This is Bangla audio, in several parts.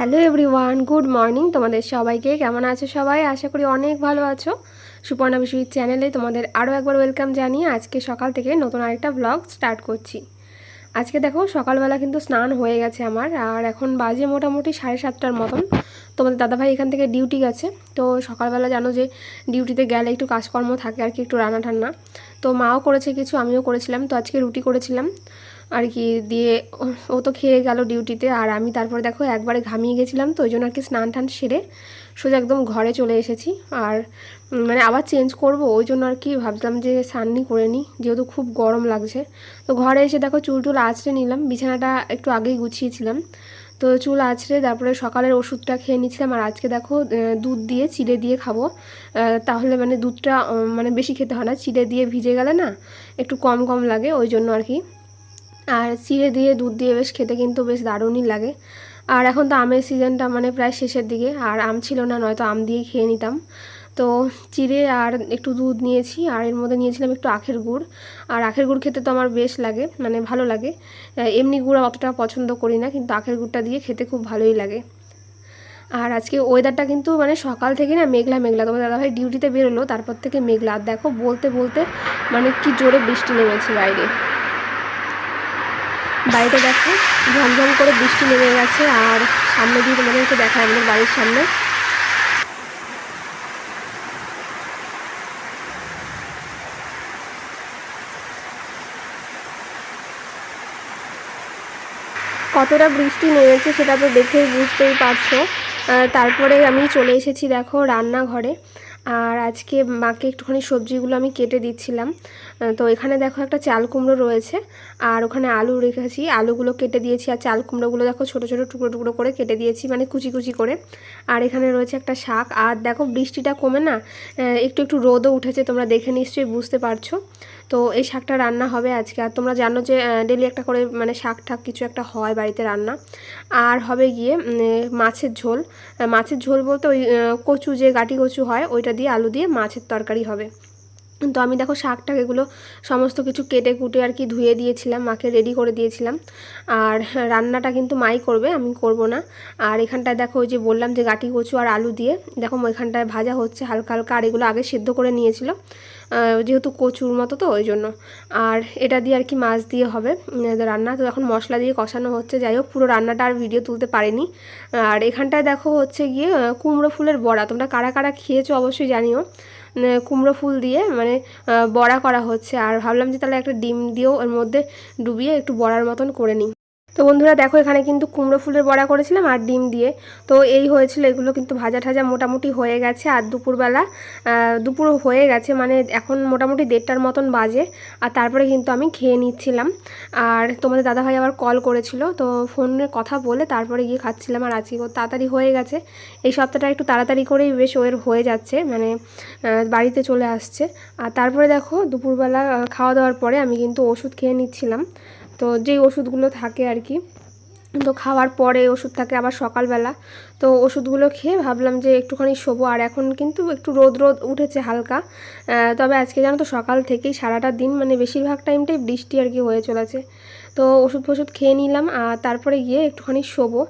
Hello everyone, good morning. তোমাদের সবাইকে কেমন আছো সবাই? আশা করি অনেক ভালো আছো। সুপর্ণা বিশ্বজিৎ চ্যানেলে তোমাদের আরও একবার ওয়েলকাম জানিয়ে আজকে সকাল থেকে নতুন আরেকটা ব্লগ স্টার্ট করছি। আজকে দেখো, সকালবেলা কিন্তু স্নান হয়ে গেছে আমার, আর এখন বাজে মোটামুটি সাড়ে সাতটার মতন। তোমাদের দাদাভাই এখান থেকে ডিউটি গেছে, তো সকালবেলা জানো যে ডিউটিতে গেলে একটু কাজকর্ম থাকে আর কি, একটু রান্না ঠান্না তো মাও করেছে কিছু, আমিও করেছিলাম, তো আজকে রুটি করেছিলাম। আর কি, দিয়ে ও- তো খেয়ে গেল ডিউটিতে। আর আমি তারপরে দেখো একবারে ঘামিয়ে গেছিলাম তো, ওই জন্য আর কি স্নান টান সেরে সোজা একদম ঘরে চলে এসেছি। আর মানে আবার চেঞ্জ করব, ওই জন্য আর কি ভাবলাম যে সাননি করে নিই, যেহেতু খুব গরম লাগছে। তো ঘরে এসে দেখো চুল টুল আঁচড়ে নিলাম, বিছানাটা একটু আগেই গুছিয়েছিলাম। তো চুল আঁচড়ে তারপরে সকালের ওষুধটা খেয়ে নিচ্ছিলাম, আর আজকে দেখো দুধ দিয়ে চিড়ে দিয়ে খাব। তাহলে মানে দুধটা মানে বেশি খেতে হয় না, চিড়ে দিয়ে ভিজে গেলে না একটু কম কম লাগে, ওই জন্য আর কি। আর চিড়ে দিয়ে, দুধ দিয়ে বেশ খেতে কিন্তু বেশ দারুণই লাগে। আর এখন তো আমের সিজনটা মানে প্রায় শেষের দিকে, আর আম ছিল না, নয়তো আম দিয়েই খেয়ে নিতাম। তো চিড়ে আর একটু দুধ নিয়েছি, আর এর মধ্যে নিয়েছিলাম একটু আখের গুড়। আর আখের গুড় খেতে তো আমার বেশ লাগে মানে ভালো লাগে। এমনি গুড় অতটা পছন্দ করি না, কিন্তু আখের গুড়টা দিয়ে খেতে খুব ভালোই লাগে। আর আজকে ওয়েদারটা কিন্তু মানে সকাল থেকে না মেঘলা মেঘলা। তোমার দাদাভাই ডিউটিতে বেরোলো, তারপর থেকে মেঘলা। আর দেখো, বলতে বলতে মানে কি জোরে বৃষ্টি নেমেছে বাইরে। বাড়িতে দেখো ঝমঝম করে বৃষ্টি নেমে গেছে আর সামনে দিয়ে তোমাদেরকে দেখায় আমাদের বাড়ির সামনে। কতটা বৃষ্টি নেমেছে সেটা তো দেখেই বুঝতেই পারছ। তারপরে আমি চলে এসেছি দেখো রান্নাঘরে। আর আজকে মাকে একটুখানি সবজিগুলো আমি কেটে দিচ্ছিলাম। তো এখানে দেখো একটা চাল কুমড়ো রয়েছে, আর ওখানে আলু রেখেছি। আলুগুলো কেটে দিয়েছি, আর চাল কুমড়োগুলো দেখো ছোটো ছোটো টুকরো টুকরো করে কেটে দিয়েছি মানে কুচি কুচি করে। আর এখানে রয়েছে একটা শাক। আর দেখো বৃষ্টিটা কমে না একটু একটু রোদও উঠেছে, তোমরা দেখে নিশ্চয়ই বুঝতে পারছ। তো এই শাকটা রান্না হবে আজকে। আর তোমরা জানো যে ডেলি একটা করে মানে শাক ঠাক কিছু একটা হয় বাড়িতে রান্না। আর হবে গিয়ে মাছের ঝোল। মাছের ঝোল বলতে ওই কচু যে গাটি কচু হয়, ওইটা দিয়ে আলু দিয়ে মাছের তরকারি হবে। তো আমি দেখো শাক টাক এগুলো সমস্ত কিছু কেটে কুটে আর কি ধুয়ে দিয়েছিলাম, মাকে রেডি করে দিয়েছিলাম। আর রান্নাটা কিন্তু মাই করবে, আমি করব না। আর এখানটায় দেখো ওই যে বললাম যে গাটি কচু আর আলু দিয়ে, দেখো এখানটায় ভাজা হচ্ছে হালকা হালকা আর এগুলো আগে সেদ্ধ করে নিয়েছিল যেহেতু কচুর মতো তো ওই জন্য। আর এটা দিয়ে আর কি মাছ দিয়ে হবে রান্না। তো এখন মশলা দিয়ে কষানো হচ্ছে, যাই হোক পুরো রান্নাটা আর ভিডিও তুলতে পারেনি। আর এখানটায় দেখো হচ্ছে গিয়ে কুমড়ো ফুলের বড়া, তোমরা কারা কারা খেয়েছো অবশ্যই জানিও। কুমড়ো ফুল দিয়ে মানে বড়া করা হচ্ছে। আর ভাবলাম যে তাহলে একটা ডিম দিয়েও এর মধ্যে ডুবিয়ে একটু বড়ার মতন করে নিই। তো বন্ধুরা দেখো, এখানে কিন্তু কুমড়ো ফুলের বড়া করেছিলাম আর ডিম দিয়ে। তো এই হয়েছিল, এগুলো কিন্তু ভাজা ঠাজা মোটামুটি হয়ে গেছে আর দুপুরবেলা দুপুর হয়ে গেছে মানে এখন মোটামুটি দেড়টার মতন বাজে আর তারপরে কিন্তু আমি খেয়ে নিচ্ছিলাম। আর তোমাদের দাদাভাই আবার কল করেছিল, তো ফোনে কথা বলে তারপরে গিয়ে খাচ্ছিলাম আর আজকে তাড়াতাড়ি হয়ে গেছে। এই সপ্তাহটা একটু তাড়াতাড়ি করেই বেশ ওয়ের হয়ে যাচ্ছে মানে বাড়িতে চলে আসছে। আর তারপরে দেখো, দুপুরবেলা খাওয়া দাওয়ার পরে আমি কিন্তু ওষুধ খেয়ে নিচ্ছিলাম। তো যেই ওষুধগুলো থাকে আর কি, তো খাওয়ার পরে ওষুধ থাকে আবার সকালবেলা। তো ওষুধগুলো খেয়ে ভাবলাম যে একটুখানি শোবো, আর এখন কিন্তু একটু রোদ রোদ উঠেছে হালকা। তবে আজকে জানো তো সকাল থেকেই সারাটা দিন মানে বেশিরভাগ টাইমটাই বৃষ্টি আর কি হয়ে চলেছে। তো ওষুধ ফষুধ খেয়ে নিলাম, আর তারপরে গিয়ে একটুখানি শোবো।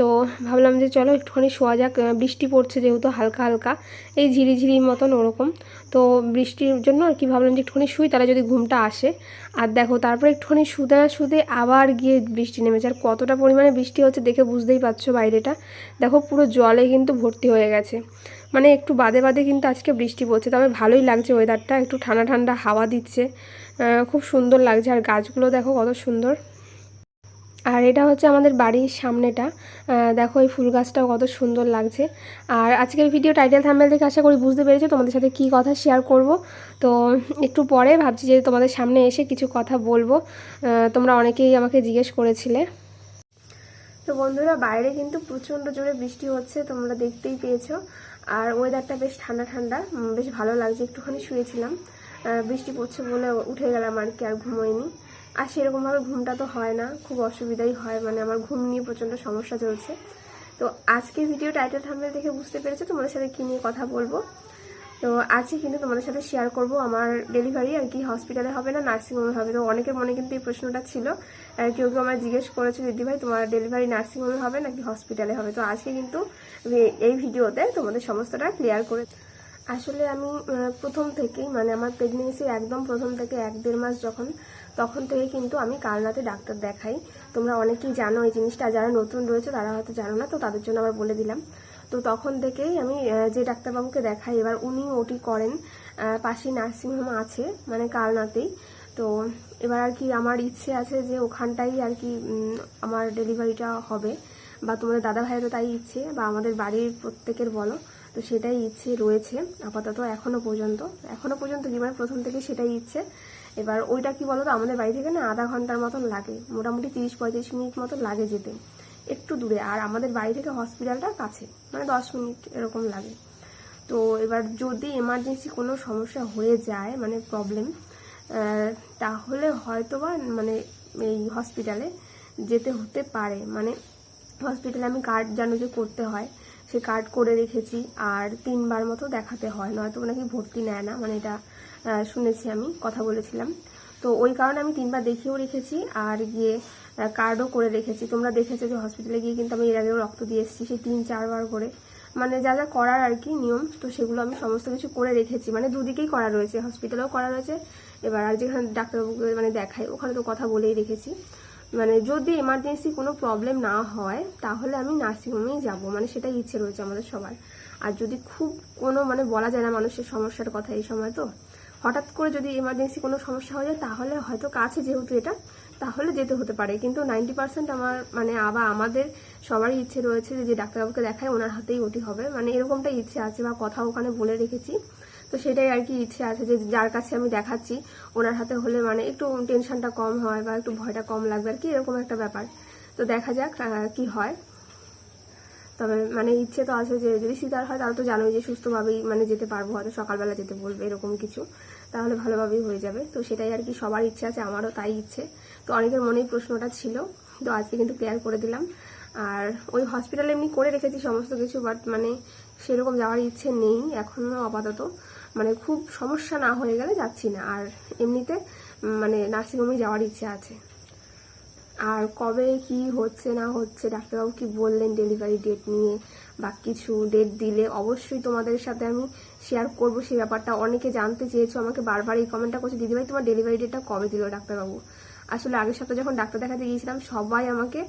তো ভাবলাম যে চলো একটুখানি শোয়া যাক বৃষ্টি পড়ছে যেহেতু হালকা হালকা, এই ঝিরিঝিরি মতন ওরকম। তো বৃষ্টির জন্য আর কি ভাবলাম যে একটুখানি শুই, তাহলে যদি ঘুমটা আসে। আর দেখো, তারপরে একটুখানি শুতে না শুতে আবার গিয়ে বৃষ্টি নেমেছে। আর কতটা পরিমাণে বৃষ্টি হচ্ছে দেখে বুঝতেই পারছ বাইরেটা। দেখো, পুরো জলে কিন্তু ভর্তি হয়ে গেছে। মানে একটু বাদে বাদে কিন্তু আজকে বৃষ্টি পড়ছে, তবে ভালোই লাগছে ওয়েদারটা একটু ঠান্ডা ঠান্ডা হাওয়া দিচ্ছে। খুব সুন্দর লাগছে। আর গাছগুলো দেখো কত সুন্দর। আর এটা হচ্ছে আমাদের বাড়ির সামনেটা। দেখো এই ফুল গাছটাও কত সুন্দর লাগছে। আর আজকের ভিডিও টাইটেল থাম্বেল দেখে আশা করি বুঝতে পেরেছ তোমাদের সাথে কি কথা শেয়ার করব। তো একটু পরে ভাবছি যে তোমাদের সামনে এসে কিছু কথা বলব। তোমরা অনেকেই আমাকে জিজ্ঞেস করেছিলে। তো বন্ধুরা, বাইরে কিন্তু প্রচণ্ড জোরে বৃষ্টি হচ্ছে, তোমরা দেখতেই পেয়েছ। আর ওয়েদারটা বেশ ঠান্ডা ঠান্ডা। বেশ ভালো লাগছে। একটুখানি শুয়েছিলাম। বৃষ্টি পড়ছে বলে উঠে গেলাম আর কি, আর ঘুমোইনি। আর সেরকমভাবে ঘুমটা তো হয় না, খুব অসুবিধাই হয় মানে আমার ঘুম নিয়ে প্রচণ্ড সমস্যা চলছে। তো আজকে ভিডিও টাইটেল থাম্বনেল দেখে বুঝতে পেরেছ তোমাদের সাথে কী নিয়ে কথা বলব? তো আজকে কিন্তু তোমাদের সাথে শেয়ার করব আমার ডেলিভারি আর কি হসপিটালে হবে না নার্সিংহোমে হবে। তো অনেকের মনে কিন্তু এই প্রশ্নটা ছিল কেউ কেউ আমার জিজ্ঞেস করেছে, দিদি ভাই, তোমার ডেলিভারি নার্সিংহোমে হবে নাকি হসপিটালে হবে? তো আজকে কিন্তু এই ভিডিওতে তোমাদের সমস্তটা ক্লিয়ার করে আসলে আমি প্রথম থেকেই মানে আমার প্রেগনেন্সির একদম প্রথম থেকে এক দেড় মাস যখন, তখন থেকে কিন্তু আমি কালনাতে ডাক্তার দেখাই। তোমরা অনেকেই জানো এই জিনিসটা, যারা নতুন রয়েছে তারা হয়তো জানো না, তো তাদের জন্য আবার বলে দিলাম। তো তখন থেকেই আমি যে ডাক্তারবাবুকে দেখাই, এবার উনি ওটি করেন পাশেই নার্সিংহোম আছে মানে কালনাতেই তো এবার আর কি আমার ইচ্ছে আছে যে ওখানটাই আর কি আমার ডেলিভারিটা হবে। বা তোমাদের দাদা ভাইয়েরও তাই ইচ্ছে, বা আমাদের বাড়ির প্রত্যেকের বলো। তো সেটাই ইচ্ছে রয়েছে, আপাতত এখনও পর্যন্ত। এখনও পর্যন্ত কি মানে প্রথম থেকে সেটাই ইচ্ছে। এবার ওইটা কি বলো তো আমাদের বাড়ি থেকে না আধা ঘণ্টার মতন লাগে, মোটামুটি তিরিশ পঁয়ত্রিশ মিনিট মতো লাগে যেতে, একটু দূরে। আর আমাদের বাড়ি থেকে হসপিটালটা কাছে মানে দশ মিনিট এরকম লাগে। তো এবার যদি এমার্জেন্সি কোনো সমস্যা হয়ে যায় মানে প্রবলেম তাহলে হয়তো বা মানে এই হসপিটালে যেতে হতে পারে। মানে হসপিটালে আমি কার্ড জানো যে করতে হয় সে কার্ড করে রেখেছি, আর তিনবার মতো দেখাতে হয়। নয়তো নাকি ভর্তি নেয় না মানে এটা শুনেছি আমি, কথা বলেছিলাম। তো ওই কারণে আমি তিনবার দেখিয়েও রেখেছি, আর গিয়ে কার্ডও করে রেখেছি। তোমরা দেখেছ যে হসপিটালে গিয়ে কিন্তু আমি এর আগেও রক্ত দিয়ে এসেছি, সেই তিন, চারবার করে। মানে যা যা করার আর কি নিয়ম, তো সেগুলো আমি সমস্ত কিছু করে রেখেছি। মানে দুদিকেই করা রয়েছে হসপিটালেও করা রয়েছে, এবার আর যেখানে ডাক্তারবাবুকে মানে দেখাই, ওখানে তো কথা বলেই রেখেছি। মানে যদি এমার্জেন্সি কোনো প্রবলেম না হয়, তাহলে আমি নার্সিংহোমেই যাব। মানে সেটাই ইচ্ছে রয়েছে আমাদের সবার। আর যদি খুব কোনো মানে বলা যায় না মানুষের সমস্যার কথা এই সময় তো, হঠাৎ করে যদি এমার্জেন্সি কোনো সমস্যা হয়ে যায়, তাহলে হয়তো কাছে যেহেতু এটা, তাহলে যেতে হতে পারে। কিন্তু নাইনটি পার্সেন্ট আমার মানে আবার আমাদের সবারই ইচ্ছে রয়েছে যে ডাক্তারবাবুকে দেখায় ওনার হাতেই ওটি হবে। মানে এরকমটাই ইচ্ছে আছে বা কথা ওখানে বলে রেখেছি। তো সেটাই আর কি ইচ্ছে আছে যে যার কাছে আমি দেখাচ্ছি, ওনার হাতে হলে মানে একটু টেনশনটা কম হয় বা একটু ভয়টা কম লাগবে আর কি, এরকম একটা ব্যাপার। তো দেখা যাক কি হয়। তবে মানে ইচ্ছে তো আছে যে যদি সিজার হয় তাহলে তো জানোই যে সুস্থভাবেই মানে যেতে পারব, হয়তো সকালবেলা যেতে বলবে, এরকম কিছু। তাহলে ভালোভাবেই হয়ে যাবে। তো সেটাই আর কি সবার ইচ্ছে আছে, আমারও তাই ইচ্ছে। তো অনেকের মনেই প্রশ্নটা ছিল, তো আজকে কিন্তু ক্লিয়ার করে দিলাম। আর ওই হসপিটালে এমনি করে রেখেছি সমস্ত কিছু বাট মানে সেরকম যাওয়ার ইচ্ছে নেই এখনও আপাতত। মানে খুব সমস্যা না হয়ে গেলে যাচ্ছি না। আর এমনিতে মানে নার্সিংহোমে যাওয়ার ইচ্ছে আছে। আর কবে কি হচ্ছে না হচ্ছে ডাক্তারবাবু কি বললেন ডেলিভারি ডেট নিয়ে বা কিছু ডেট দিলে? অবশ্যই তোমাদের সাথে আমি শেয়ার করব সেই ব্যাপারটা। অনেকে জানতে চেয়েছো আমাকে বারবার এই কমেন্টটা করছে, দিদিভাই, তোমার ডেলিভারি ডেটটা কবে দিল ডাক্তারবাবু? আসলে আগের সপ্তাহে যখন ডাক্তার দেখাতে গিয়েছিলাম, সবাই আমাকে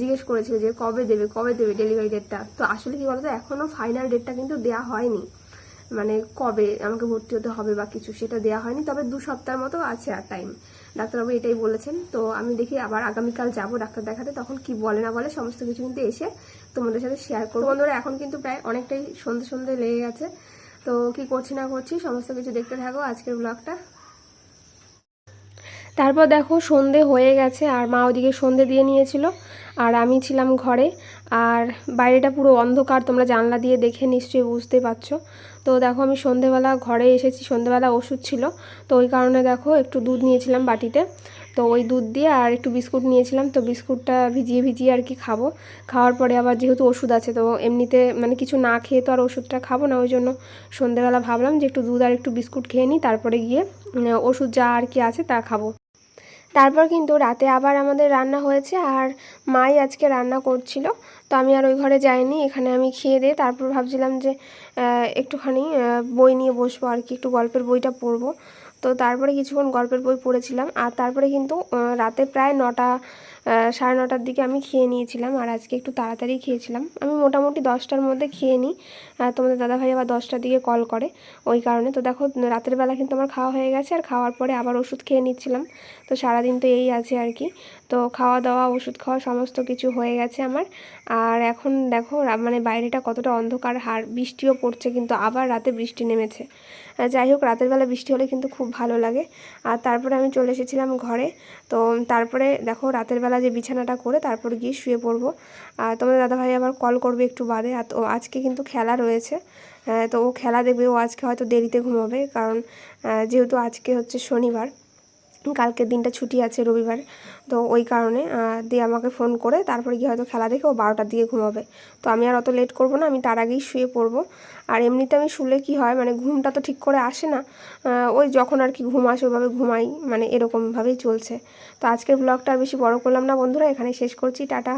জিজ্ঞেস করেছিল যে কবে দেবে কবে দেবে ডেলিভারি ডেটটা তো আসলে কি বলতো এখনও ফাইনাল ডেটটা কিন্তু দেওয়া হয়নি। মানে কবে আমাকে ভর্তি হতে হবে বা কিছু সেটা দেওয়া হয়নি, তবে দু সপ্তাহের মতো আছে আর টাইম ডাক্তারবাবু এটাই বলেছেন। তো আমি দেখি আবার আগামীকাল যাব ডাক্তার দেখাতে, তখন কি বলে না বলে সমস্ত কিছু কিন্তু এসে তোমাদের সাথে শেয়ার করব। বন্ধুরা, এখন কিন্তু প্রায় অনেকটাই সন্ধে সন্ধে লেগে গেছে। তো কি করছি না করছি সমস্ত কিছু দেখতে থাকো আজকের ব্লগটা তারপর দেখো সন্ধে হয়ে গেছে, আর মা ওদিকে সন্ধে দিয়ে নিয়েছিল। আর আমি ছিলাম ঘরে। আর বাইরেটা পুরো অন্ধকার, তোমরা জানলা দিয়ে দেখে নিশ্চয়ই বুঝতে পারছ। তো দেখো, আমি সন্ধেবেলা ঘরে এসেছি, সন্ধেবেলা ওষুধ ছিল। তো ওই কারণে দেখো, একটু দুধ নিয়েছিলাম বাটিতে। তো ওই দুধ দিয়ে আর একটু বিস্কুট নিয়েছিলাম। তো বিস্কুটটা ভিজিয়ে ভিজিয়ে আর কি খাব। খাওয়ার পরে আবার যেহেতু ওষুধ আছে, তো এমনিতে মানে কিছু না খেয়ে তো আর ওষুধটা খাব না। ওই জন্য সন্ধেবেলা ভাবলাম যে একটু দুধ আর একটু বিস্কুট খেয়ে নিই। তারপরে গিয়ে ওষুধ যা আর কি আছে তা খাব। তারপর কিন্তু রাতে আবার আমাদের রান্না হয়েছে আর মাই আজকে রান্না করছিল। তো আমি আর ওই ঘরে যাইনি, এখানে আমি খেয়ে দিয়ে তারপর ভাবছিলাম যে একটুখানি বই নিয়ে বসবো আর কি, একটু গল্পের বইটা পড়ব। তো তারপরে কিছুক্ষণ গল্পের বই পড়েছিলাম আর তারপরে কিন্তু রাতে প্রায় নটা সাড়ে নটার দিকে আমি খেয়ে নিয়েছিলাম আর আজকে একটু তাড়াতাড়ি খেয়েছিলাম। আমি মোটামুটি দশটার মধ্যে খেয়ে নিই। তোমাদের দাদাভাই আবার দশটার দিকে কল করে ওই কারণে। তো দেখো, রাতের বেলা কিন্তু আমার খাওয়া হয়ে গেছে আর খাওয়ার পরে আবার ওষুধ খেয়ে নিচ্ছিলাম। তো সারাদিন তো এই আছে আর কি। তো খাওয়া দাওয়া, ওষুধ খাওয়া সমস্ত কিছু হয়ে গেছে আমার। আর এখন দেখো মানে বাইরেটা কতটা অন্ধকার হার বৃষ্টিও পড়ছে কিন্তু আবার রাতে বৃষ্টি নেমেছে। যাই হোক, রাতের বেলা বৃষ্টি হলে কিন্তু খুব ভালো লাগে। আর তারপরে আমি চলে এসেছিলাম ঘরে। তো তারপরে দেখো, রাতের বেলা যে বিছানাটা করে তারপর গিয়ে শুয়ে পড়ব। আর তোমাদের দাদাভাই আবার কল করবে একটু বাদে। আর আজকে কিন্তু খেলা রয়েছে। তো ও খেলা দেখবে। ও আজকে হয়তো দেরিতে ঘুমাবে। কারণ যেহেতু আজকে হচ্ছে শনিবার কালকের দিনটা ছুটি আছে রবিবার, তো ওই কারণে দিয়ে আমাকে ফোন করে, তারপরে গিয়ে হয়তো খেলা দেখে ও বারোটার দিকে ঘুমাবে। তো আমি আর অত লেট করব না, আমি তার আগেই শুয়ে পড়ব। আর এমনিতে আমি শুলে কি হয় মানে ঘুমটা তো ঠিক করে আসে না ওই যখন আর কি ঘুম আসে ওইভাবে ঘুমাই মানে এরকমভাবেই চলছে। তো আজকের ব্লগটা আর বেশি বড় করলাম না বন্ধুরা এখানে শেষ করছি, টাটা।